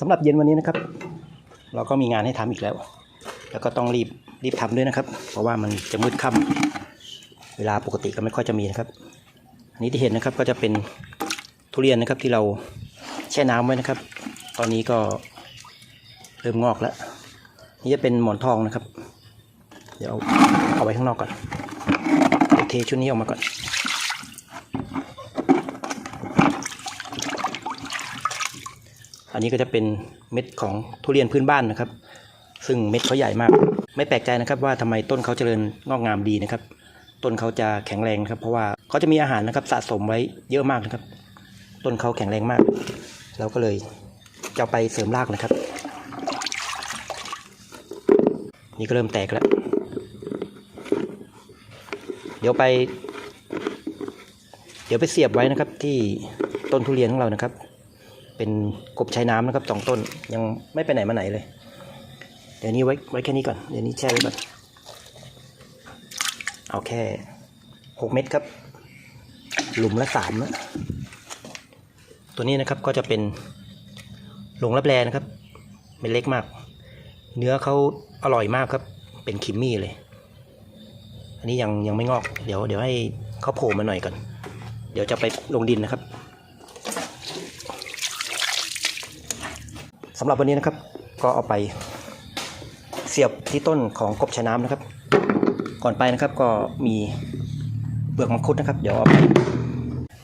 สำหรับเย็นวันนี้นะครับ เราก็มีงานให้ทำอีกแล้ว แล้วก็ต้องรีบรีบทำด้วยนะครับ เพราะว่ามันจะมืดค่ำเวลาปกติก็ไม่ค่อยจะมีนะครับ อันนี้ที่เห็นนะครับก็จะเป็นทุเรียนนะครับที่เราแช่น้ำไว้นะครับ ตอนนี้ก็เริ่มงอกแล้ว นี่จะเป็นหมอนทองนะครับ เดี๋ยวเอาเอาไว้ข้างนอกก่อนเทชุดนี้ออกมาก่อน นนี้ก็จะเป็นเม็ดของทุเรียนพื้นบ้านนะครับ ซึ่งเม็ดเขาใหญ่มาก ไม่แปลกใจนะครับว่าทำไมต้นเขาเจริญงอกงามดีนะครับ ต้นเขาจะแข็งแรงครับ เพราะว่าเขาจะมีอาหารนะครับสะสมไว้เยอะมากนะครับ ต้นเขาแข็งแรงมากเราก็เลยจะไปเสริมรากนะครับ นี่ก็เริ่มแตกแล้ว เดี๋ยวไป เดี๋ยวไปเสียบไว้นะครับที่ต้นทุเรียนของเรานะครับ เป็นกบชายน้ำนะครับสองต้นยังไม่ไปไหนมาไหนเลย เดี๋ยวนี้ไว้ไว้แค่นี้ก่อนเดี๋ยวนี้แช่ไว้ก่อนเอาแค่หกเม็ดครับ หลุมละสามนะตัวนี้นะครับก็จะเป็นหลงรับแรนะครับเม็ดเล็กมาก เนื้อเขาอร่อยมากครับ เป็นคิมมี่เลย อันนี้ยังยังไม่งอก เดี๋ยวเดี๋ยวให้เขาโผล่มาหน่อยก่อน เดี๋ยวจะไปลงดินนะครับ สำหรับวันนี้นะครับ ก็เอาไปเสียบที่ต้นของกบชะน้ำนะครับ ก่อนไปนะครับก็มีเปลือกมังคุดนะครับ เดี๋ยวเอาไป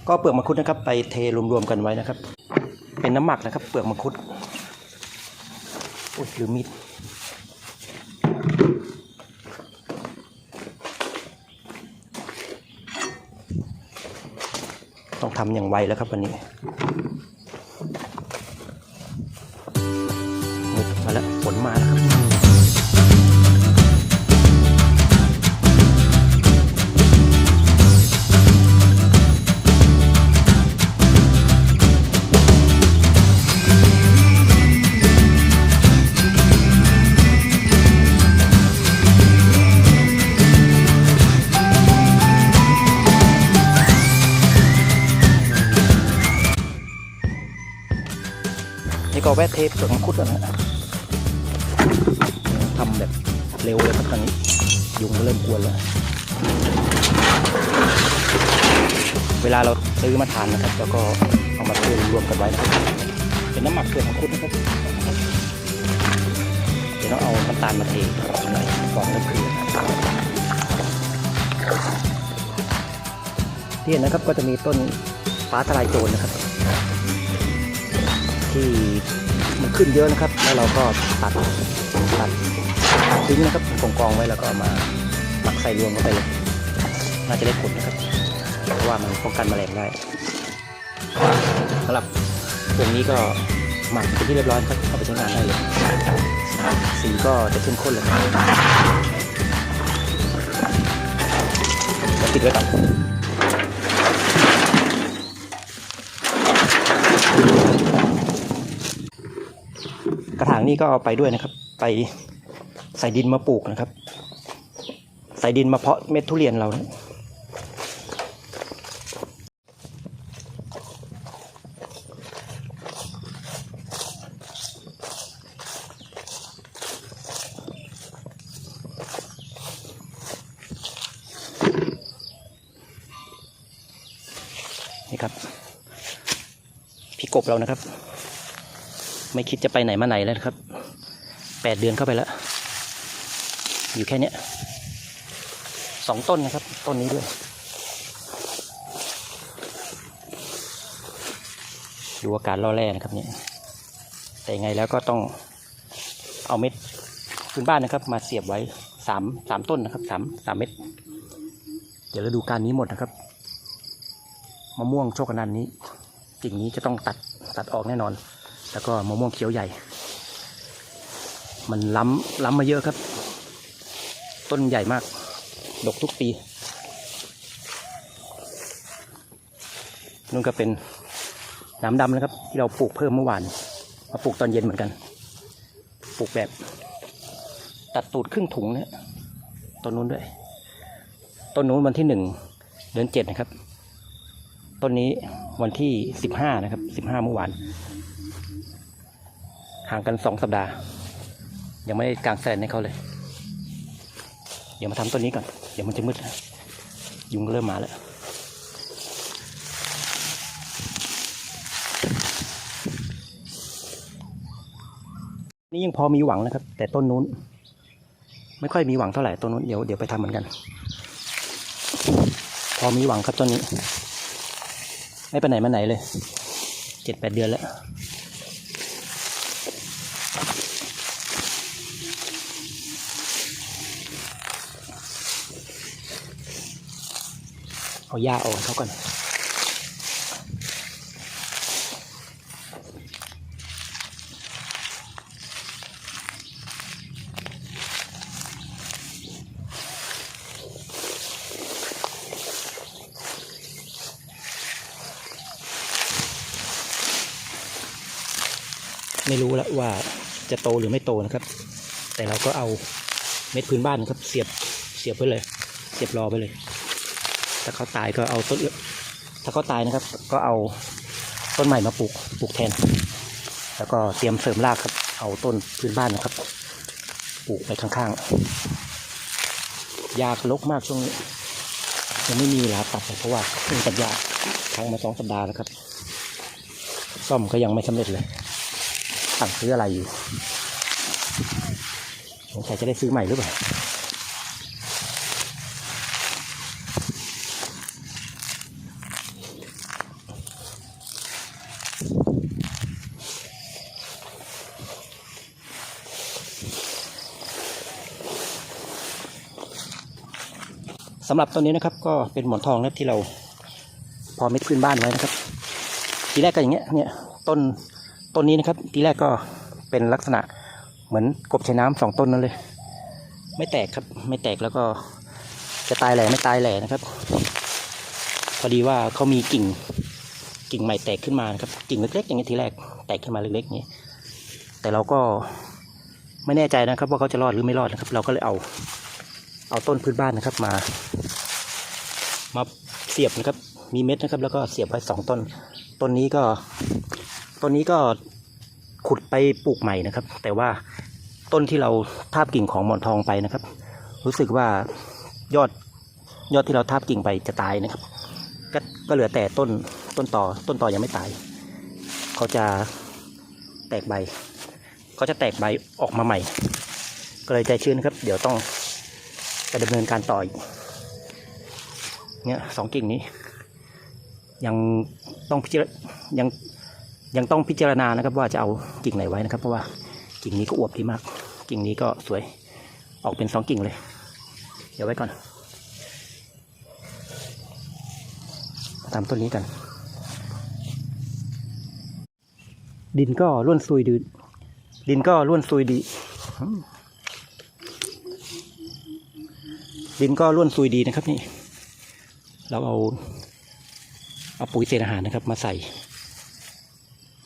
ก็เปลือกมังคุดนะครับ ไปเทรวมๆกันไว้นะครับ เป็นน้ำหมักนะครับ เปลือกมังคุดโอ้ยลืมมีดต้องทำอย่างไวแล้วครับวันนี้ นมาแล้วครับนี่ก็แวะเทปเปลือกมังคุดแล้วนะ ทำแบบเร็วเลยครับตอนนี้ ยุงเริ่มกวนแล้วเวลาเราซื้อมาทานนะครับ แล้วก็เอามาเทรวมกันไว้นะครับเป็นน้ำหมักเปลือกมังคุดนะครับเดี๋ยวต้องเอาน้ำตาลมาเทหน่อยก่อนเริ่มคืนที่เห็นนะครับก็จะมีต้นฟ้าทลายโจรนะครับ ที่มันขึ้นเยอะนะครับ แล้วเราก็ตัด ตัดทิ้งนะครับกองกองไว้แล้วก็เอามาหมักใส่รวมเข้าไปเลยน่าจะได้ผลนะครับเพราะว่ามันป้องกันแมลงได้สำหรับพวงนี้ก็หมักเป็นที่เรียบร้อยครับเอาไปใช้งานได้เลยสีก็จะเข้มข้นเลยจะติดไว้ก่อนกระถางนี้ก็เอาไปด้วยนะครับ ไปใส่ดินมาปลูกนะครับ ใส่ดินมาเพาะเม็ดทุเรียนเรานะนี่ครับ พี่กบเรานะครับ ไม่คิดจะไปไหนมาไหนแล้วครับ แปดเดือนเข้าไปแล้ว อยู่แค่เนี้ยสองต้นนะครับ ต้นนี้ด้วย ดูอาการล่อแร่นะครับเนี่ยแต่ยังไงแล้วก็ต้องเอาเม็ดพื้นบ้านนะครับ มาเสียบไว้สามสามต้นนะครับสามสามเม็ดเดี๋ยวฤดูการนี้หมดนะครับมะม่วงโชคนันนี้กิ่งนี้จะต้องตัดตัดออกแน่นอน แล้วก็มะม่วงเขียวใหญ่ มันล้ำล้ำมาเยอะครับ ต้นใหญ่มาก ดกทุกปีนู่นก็เป็นน้ำดำนะครับ ที่เราปลูกเพิ่มเมื่อวาน มาปลูกตอนเย็นเหมือนกัน ปลูกแบบ ตัดตูดครึ่งถุงเนี่ยต้นนู้นด้วย ต้นนู้นวันที่หนึ่งเดือนเจ็ดนะครับ ต้นนี้วันที่สิบห้านะครับสิบห้าเมื่อวาน ห่างกันสองสัปดาห์ ยังไม่ได้กางแสนให้เขาเลย เดี๋ยวมาทำต้นนี้ก่อน เดี๋ยวมันจะมืดแล้วยุงก็เริ่มมาแล้วนี่ยังพอมีหวังนะครับ แต่ต้นนู้น ไม่ค่อยมีหวังเท่าไหร่ต้นนู้นเดี๋ยวเดี๋ยวไปทำเหมือนกัน พอมีหวังครับต้นนี้ ไม่ไปไหนมาไหนเลยเจ็ดแปดเดือนแล้ว เอาหญ้าออกเขาก่อนไม่รู้แล้วว่าจะโตหรือไม่โตนะครับ แต่เราก็เอาเม็ดพื้นบ้านนะครับ เสียบเสียบไปเลย เสียบรอไปเลย ถ้าเขาตายก็เอาต้นถ้าเขาตายนะครับ ก็เอาต้นใหม่มาปลูกปลูกแทน แล้วก็เตรียมเสริมรากครับ เอาต้นพื้นบ้านนะครับ ปลูกไปข้างๆยากรกมากช่วงนี้ยังไม่มีเวลาตัดเลยเพราะว่าเพิ่งตัดยาทั้งมาสองสัปดาห์แล้วครับ ซ่อมก็ยังไม่สำเร็จเลยสั่งซื้ออะไรอยู่สงสัยจะได้ซื้อใหม่หรือเปล่า สำหรับต้นนี้นะครับ ก็เป็นหมอนทองนะที่เราพอเม็ดพื้นบ้านไว้นะครับ ทีแรกก็อย่างเงี้ยเนี่ยต้นต้นนี้นะครับ ทีแรกก็เป็นลักษณะเหมือนกบชายน้ำสองต้นนั่นเลย ไม่แตกครับ ไม่แตกแล้วก็จะตายแหล่ไม่ตายแหล่นะครับ พอดีว่าเขามีกิ่งกิ่งใหม่แตกขึ้นมานะครับกิ่งเล็กๆอย่างเงี้ยทีแรกแตกขึ้นมาเล็กๆอย่างเงี้ยแต่เราก็ไม่แน่ใจนะครับ ว่าเขาจะรอดหรือไม่รอดนะครับ เราก็เลยเอา เอาต้นพื้นบ้านนะครับมา มาเสียบนะครับ มีเม็ดนะครับ แล้วก็เสียบไว้สองต้น ต้นนี้ก็ ต้นนี้ก็ขุดไปปลูกใหม่นะครับ แต่ว่าต้นที่เราทาบกิ่งของหมอนทองไปนะครับ รู้สึกว่ายอดยอดที่เราทาบกิ่งไปจะตายนะครับ ก็ก็เหลือแต่ต้นต้นต่อต้นต่อยังไม่ตาย เขาจะแตกใบ เขาจะแตกใบออกมาใหม่ ก็เลยใจชื้นครับ เดี๋ยวต้อง ไปดำเนินการต่ออีกเนี่ยสองกิ่งนี้ ยังต้องพิจารยังยังต้องพิจารณานะครับ ว่าจะเอากิ่งไหนไว้นะครับ เพราะว่ากิ่งนี้ก็อวบดีมาก กิ่งนี้ก็สวยออกเป็นสองกิ่งเลย เดี๋ยวไว้ก่อนตามต้นนี้กัน ดินก็ร่วนซุยดีดินก็ร่วนซุยดีอืม ดินก็ร่วนซุยดีนะครับนี่ เราเอา เอาปุ๋ยเศษอาหารนะครับ มาใส่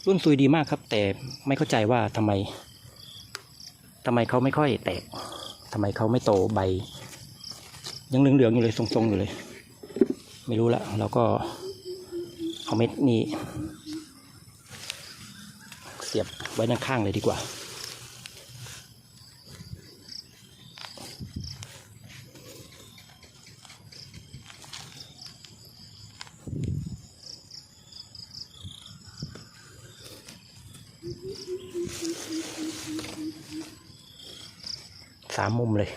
รุ่นซุยดีมากครับ แต่ไม่เข้าใจว่าทำไมทำไมเขาไม่ค่อยแตกทำไมเขาไม่โตใบ ยังเหลืองๆอยู่เลยทรงๆอยู่เลย ไม่รู้ละเราก็เอาเม็ดนี้เสียบไว้ด้านข้างเลยดีกว่า สามมุมเลย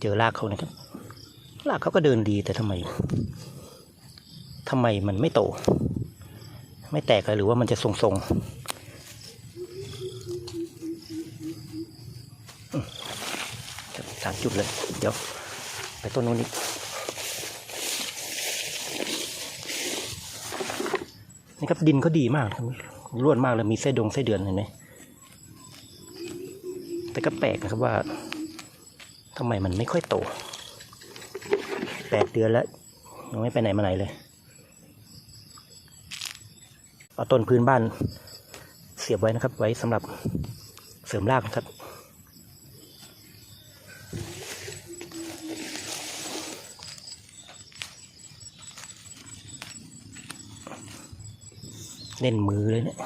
เจอรากเขานะครับรากเขาก็เดินดีแต่ทำไมทำไมมันไม่โต ไม่แตกเลยหรือว่ามันจะทรงๆอืมสาม จุดเลย เดี๋ยวไปต้นนู้นอีกนี่ครับดินเขาดีมากร่วนมากเลยมีไส้ดงไส้เดือนเห็นไหมแต่ก็แปลกนะครับว่าทำไมมันไม่ค่อยโตแปดเดือนแล้วยังไม่ไปไหนมาไหนเลยเอาต้นพื้นบ้านเสียบไว้นะครับ ไว้สำหรับเสริมรากนะครับ เล่นมือเลยเนี่ย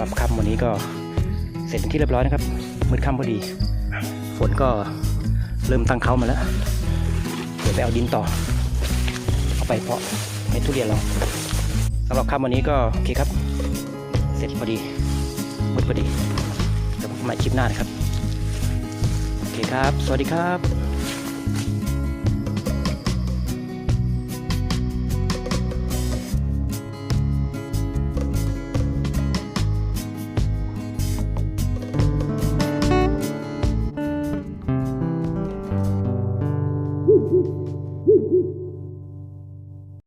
หรับค่ำวันนี้ก็เสร็จเป็นที่เรียบร้อยนะครับ มืดค่ำพอดี ฝนก็เริ่มตั้งเขามาแล้ว เดี๋ยวไปเอาดินต่อ เอาไปเพาะเม็ดทุเรียนเราสำหรับค่ำวันนี้ก็โอเคครับ เสร็จพอดี มืดพอดีเดี๋ยวผมมาคลิปหน้านะครับ โอเคครับ สวัสดีครับ